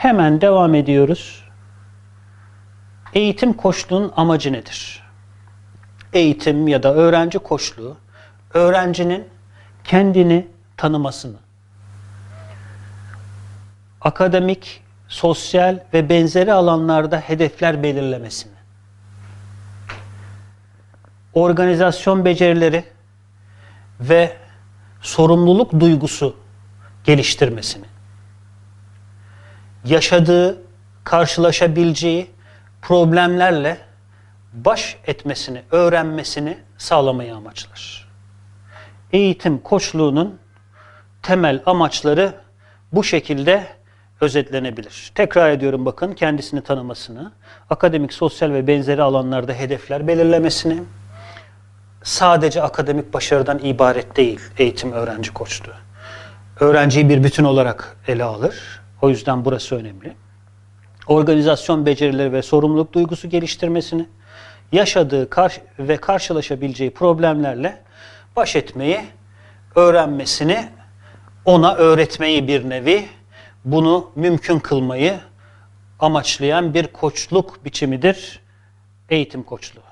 Hemen devam ediyoruz. Eğitim koçluğunun amacı nedir? Eğitim ya da öğrenci koçluğu, öğrencinin kendini tanımasını, akademik, sosyal ve benzeri alanlarda hedefler belirlemesini, organizasyon becerileri ve sorumluluk duygusu geliştirmesini, yaşadığı, karşılaşabileceği problemlerle baş etmesini, öğrenmesini sağlamayı amaçlar. Eğitim koçluğunun temel amaçları bu şekilde özetlenebilir. Tekrar ediyorum bakın kendisini tanımasını, akademik, sosyal ve benzeri alanlarda hedefler belirlemesini, sadece akademik başarıdan ibaret değil eğitim öğrenci koçluğu. Öğrenciyi bir bütün olarak ele alır. O yüzden burası önemli. Organizasyon becerileri ve sorumluluk duygusu geliştirmesini, yaşadığı ve karşılaşabileceği problemlerle baş etmeyi, öğrenmesini, ona öğretmeyi bir nevi, bunu mümkün kılmayı amaçlayan bir koçluk biçimidir eğitim koçluğu.